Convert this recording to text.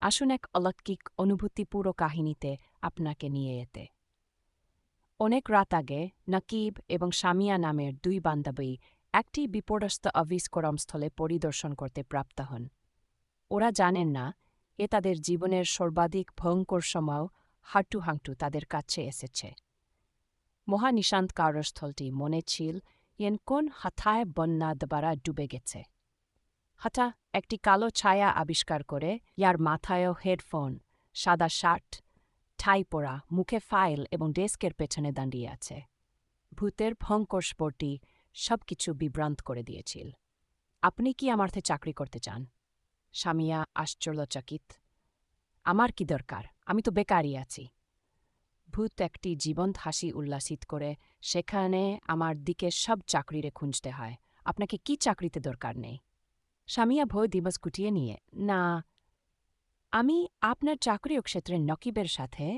আসুন এক অলৌকিক অনুভূতিপূর্ণ কাহিনীতে আপনাকে নিয়ে এতে। অনেক রাত আগে নকিব এবং সামিয়া নামের দুই বান্ধবী একটি বিপর্যস্ত অভিস্করমস্থলে পরিদর্শন করতে প্রাপ্ত হন। ওরা জানেন না এ তাদের জীবনের সর্বাধিক ভয়ঙ্কর সময় হাঁটু হাঁটু তাদের কাছে এসেছে। মহানিশান্ত কারস্থলটি মনে ছিল এন কোন হাথায় বন্যা দ্বারা ডুবে গেছে। হঠা একটি কালো ছায়া আবিষ্কার করে, ইয়ার মাথায়ও হেডফোন, সাদা শার্ট, ঠাই পরা, মুখে ফাইল এবং ডেস্কের পেছনে দাঁড়িয়ে আছে। ভূতের ভয়ঙ্কর স্পোর্টটি সব কিছু বিভ্রান্ত করে দিয়েছিল। আপনি কি আমারতে চাকরি করতে চান? স্বামিয়া আশ্চর্যচকিত। আমার কি দরকার? আমি তো বেকারই আছি। ভূত একটি জীবন্ত হাসি উল্লাসিত করে, সেখানে আমার দিকে সব চাকরিরে খুঁজতে হয়। আপনাকে কি চাকরিতে দরকার নেই? স্বামিয়া ভয় দিবস গুটিয়ে নিয়ে না আমি আপনার চাকরি ক্ষেত্রে নকিবের সাথে